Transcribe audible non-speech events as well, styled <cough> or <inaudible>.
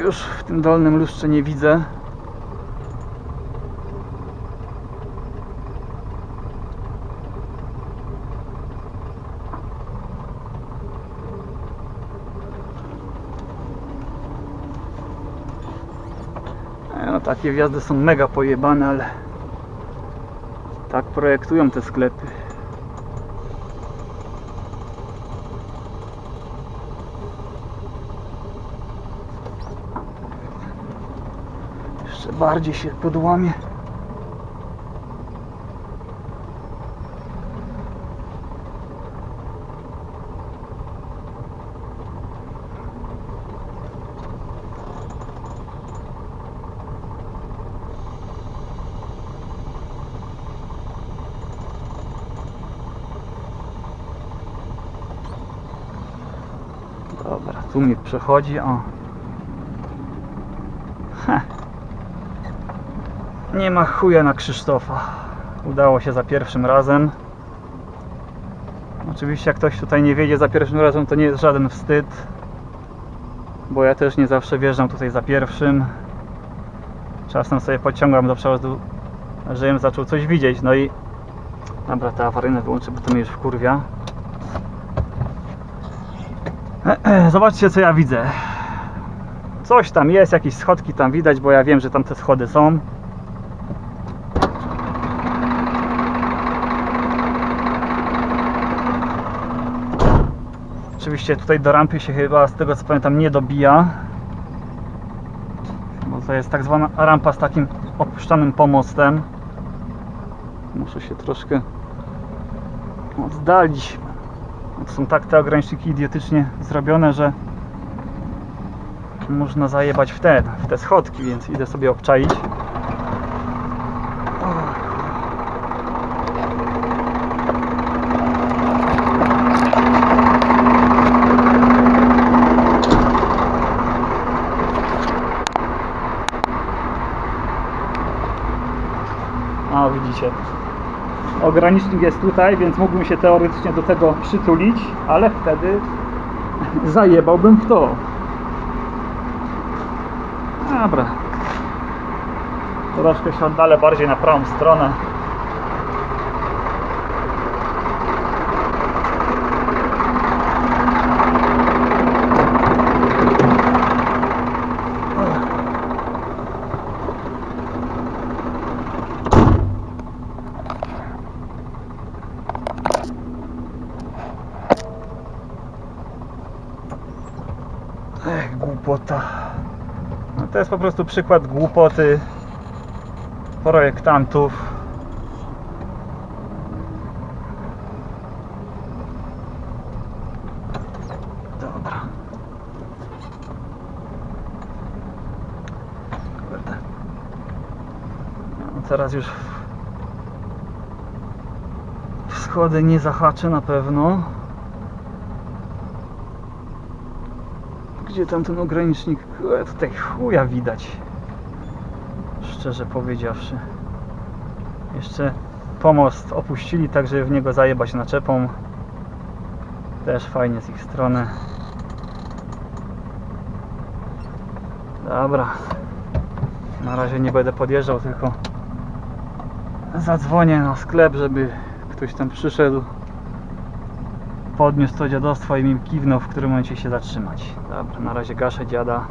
Już w tym dolnym lustrze nie widzę. E, No takie wjazdy są mega pojebane, ale tak projektują te sklepy. Jeszcze bardziej się podłamie. Dobra, tu mi przechodzi, o. Heh. Nie ma chuja na Krzysztofa. Udało się za pierwszym razem. Oczywiście jak ktoś tutaj nie wiedzie za pierwszym razem, to nie jest żaden wstyd. Bo ja też nie zawsze wjeżdżam tutaj za pierwszym. Czasem sobie podciągam do przodu, żebym zaczął coś widzieć. No i... Dobra, te awaryjne wyłączę, bo to mnie już wkurwia. <clears throat> Zobaczcie co ja widzę. Coś tam jest, jakieś schodki tam widać, bo ja wiem, że tam te schody są. Oczywiście tutaj do rampy się chyba, z tego co pamiętam, nie dobija. Bo to jest tak zwana rampa z takim opuszczanym pomostem. Muszę się troszkę oddalić. Są tak te ograniczniki idiotycznie zrobione, że można zajebać w te, w te schodki, więc idę sobie obczaić. Widzicie. Ogranicznik jest tutaj, więc mógłbym się teoretycznie do tego przytulić, ale wtedy <laughs> zajebałbym w to. Dobra. Troszkę się oddalę bardziej na prawą stronę. Głupota. No to jest po prostu przykład głupoty projektantów. Dobra. Kurde. No teraz już w schody nie zahaczę na pewno. Gdzie tam ten ogranicznik? Kurde, Tutaj chuja widać. Szczerze powiedziawszy. Jeszcze pomost opuścili, tak żeby w niego zajebać naczepą. Też fajnie z ich strony. Dobra. Na razie nie będę podjeżdżał, tylko zadzwonię na sklep, żeby ktoś tam przyszedł podniósł to dziadostwo i mi kiwnął, w którym momencie się zatrzymać. Dobra, na razie gaszę dziada.